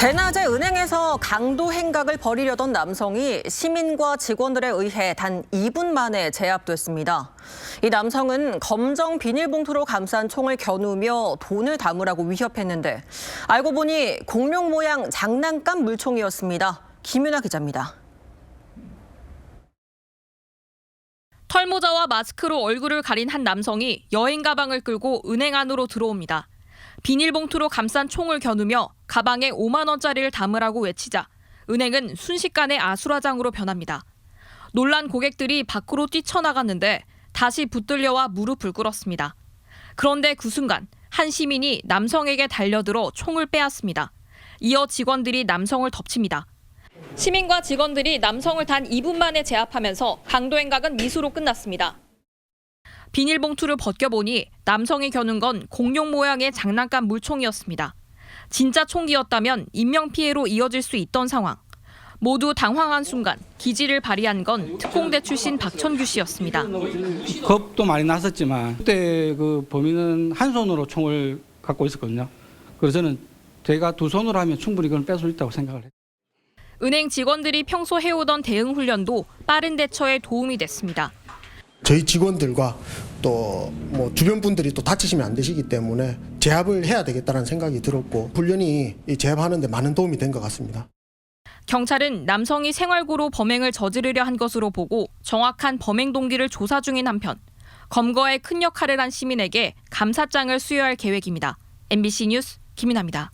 대낮에 은행에서 강도 행각을 벌이려던 남성이 시민과 직원들에 의해 단 2분 만에 제압됐습니다. 이 남성은 검정 비닐봉투로 감싼 총을 겨누며 돈을 담으라고 위협했는데 알고 보니 공룡 모양 장난감 물총이었습니다. 김윤아 기자입니다. 털모자와 마스크로 얼굴을 가린 한 남성이 여행 가방을 끌고 은행 안으로 들어옵니다. 비닐봉투로 감싼 총을 겨누며 가방에 5만 원짜리를 담으라고 외치자 은행은 순식간에 아수라장으로 변합니다. 놀란 고객들이 밖으로 뛰쳐나갔는데 다시 붙들려와 무릎을 꿇었습니다. 그런데 그 순간 한 시민이 남성에게 달려들어 총을 빼앗습니다. 이어 직원들이 남성을 덮칩니다. 시민과 직원들이 남성을 단 2분 만에 제압하면서 강도 행각은 미수로 끝났습니다. 비닐봉투를 벗겨보니 남성이 겨눈 건 공룡 모양의 장난감 물총이었습니다. 진짜 총기였다면 인명피해로 이어질 수 있던 상황. 모두 당황한 순간 기지를 발휘한 건 특공대 출신 박천규 씨였습니다. 겁도 많이 났었지만 그때 그 범인은 한 손으로 총을 갖고 있었거든요. 그래서 저는 제가 두 손으로 하면 충분히 그걸 뺄수 있다고 생각을 했어요. 은행 직원들이 평소 해오던 대응 훈련도 빠른 대처에 도움이 됐습니다. 저희 직원들과 또 뭐 주변 분들이 또 다치시면 안 되시기 때문에 제압을 해야 되겠다는 생각이 들었고 훈련이 이 제압하는 데 많은 도움이 된 것 같습니다. 경찰은 남성이 생활고로 범행을 저지르려 한 것으로 보고 정확한 범행 동기를 조사 중인 한편 검거에 큰 역할을 한 시민에게 감사장을 수여할 계획입니다. MBC 뉴스 김인아입니다.